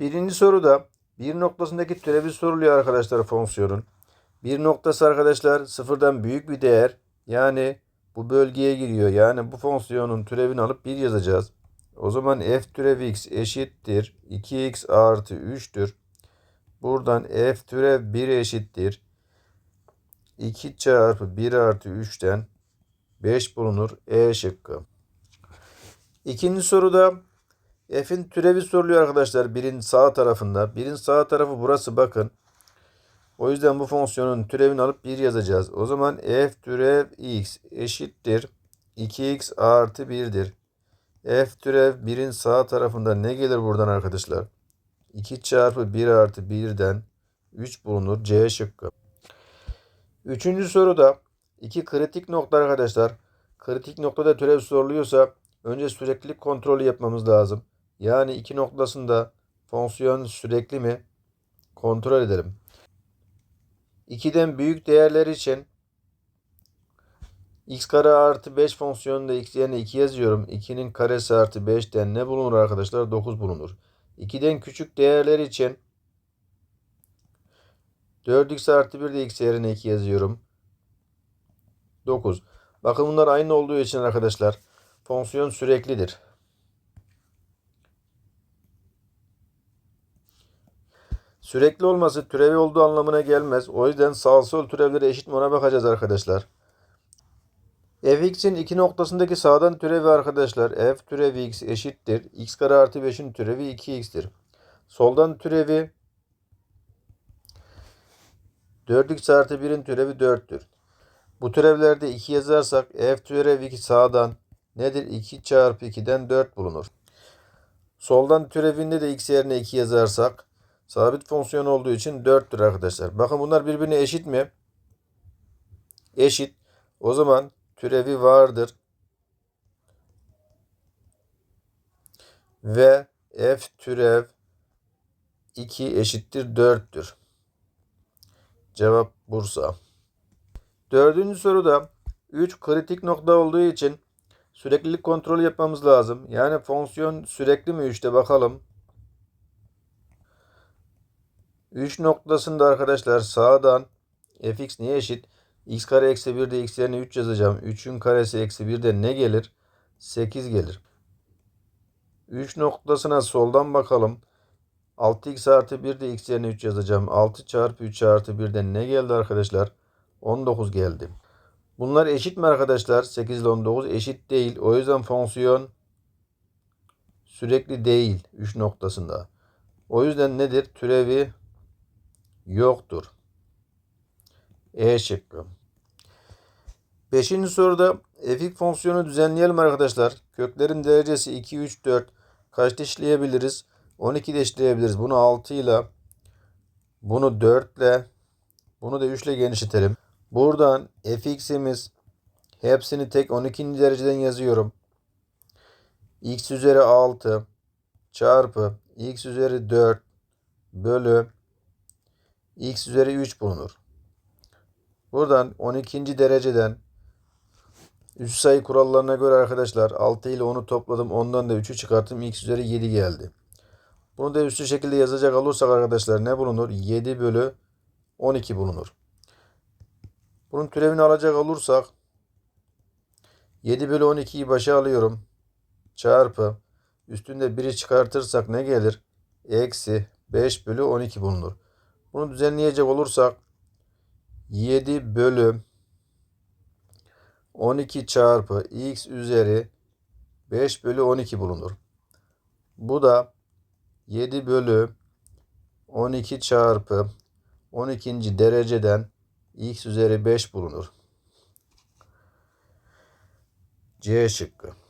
Birinci soruda bir noktasındaki türevi soruluyor arkadaşlar fonksiyonun. Bir noktası arkadaşlar sıfırdan büyük bir değer. Yani bu bölgeye giriyor. Yani bu fonksiyonun türevini alıp 1 yazacağız. O zaman f türev x eşittir 2x artı 3'tür. Buradan f türev 1 eşittir. 2 çarpı 1 artı 3'ten 5 bulunur. E şıkkı. İkinci soruda f'in türevi soruluyor arkadaşlar. Birin sağ tarafında. Birin sağ tarafı burası bakın. O yüzden bu fonksiyonun türevini alıp 1 yazacağız. O zaman f türev x eşittir. 2x artı 1'dir. f türev 1'in sağ tarafında ne gelir buradan arkadaşlar? 2 çarpı 1 artı 1'den 3 bulunur. C şıkkı. Üçüncü soruda iki kritik nokta arkadaşlar. Kritik noktada türev soruluyorsa önce süreklilik kontrolü yapmamız lazım. Yani iki noktasında fonksiyon sürekli mi? Kontrol edelim. 2'den büyük değerler için x kare artı 5 fonksiyonunda x yerine 2 yazıyorum. 2'nin karesi artı 5'ten ne bulunur arkadaşlar? 9 bulunur. 2'den küçük değerler için 4x artı 1 de x yerine 2 yazıyorum. 9. Bakın bunlar aynı olduğu için arkadaşlar fonksiyon süreklidir. Sürekli olması türevi olduğu anlamına gelmez. O yüzden sağ sol türevleri eşit mi ona bakacağız arkadaşlar. fx'in iki noktasındaki sağdan türevi arkadaşlar f türevi x eşittir. x kare artı 5'in türevi 2x'tir. Soldan türevi 4x artı 1'in türevi 4'tür. Bu türevlerde 2 yazarsak f türev 2 sağdan nedir? 2 çarpı 2'den 4 bulunur. Soldan türevinde de x yerine 2 yazarsak sabit fonksiyon olduğu için 4'tür arkadaşlar. Bakın bunlar birbirine eşit mi? Eşit. O zaman türevi vardır. Ve f türev 2 eşittir 4'tür. Cevap Bursa. Dördüncü soruda 3 kritik nokta olduğu için süreklilik kontrolü yapmamız lazım. Yani fonksiyon sürekli mi 3'te bakalım. 3 noktasında arkadaşlar sağdan fx niye eşit? x kare eksi 1 de x yerine 3 yazacağım. 3'ün karesi eksi 1 de ne gelir? 8 gelir. 3 noktasına soldan bakalım. 6x artı 1 de x yerine 3 yazacağım. 6 çarpı 3 artı 1'den ne geldi arkadaşlar? 19 geldi. Bunlar eşit mi arkadaşlar? 8 ile 19 eşit değil. O yüzden fonksiyon sürekli değil 3 noktasında. O yüzden nedir? Türevi yoktur. E şıkkı. Beşinci soruda fx fonksiyonu düzenleyelim arkadaşlar. Köklerin derecesi 2, 3, 4. Kaçta işleyebiliriz? 12 de işleyebiliriz. Bunu 6 ile bunu 4 ile bunu da 3 ile genişletelim. Buradan fx'imiz hepsini tek 12. dereceden yazıyorum. x üzeri 6 çarpı x üzeri 4 bölü x üzeri 3 bulunur. Buradan 12. dereceden 3 sayı kurallarına göre arkadaşlar 6 ile 10'u topladım. Ondan da 3'ü çıkarttım. x üzeri 7 geldi. Bunu da üstü şekilde yazacak olursak arkadaşlar ne bulunur? 7 bölü 12 bulunur. Bunun türevini alacak olursak 7 bölü 12'yi başa alıyorum. Çarpı üstünde 1'i çıkartırsak ne gelir? Eksi 5 bölü 12 bulunur. Bunu düzenleyecek olursak 7 bölü 12 çarpı x üzeri 5 bölü 12 bulunur. Bu da 7 bölü 12 çarpı 12. dereceden x üzeri 5 bulunur. C şıkkı.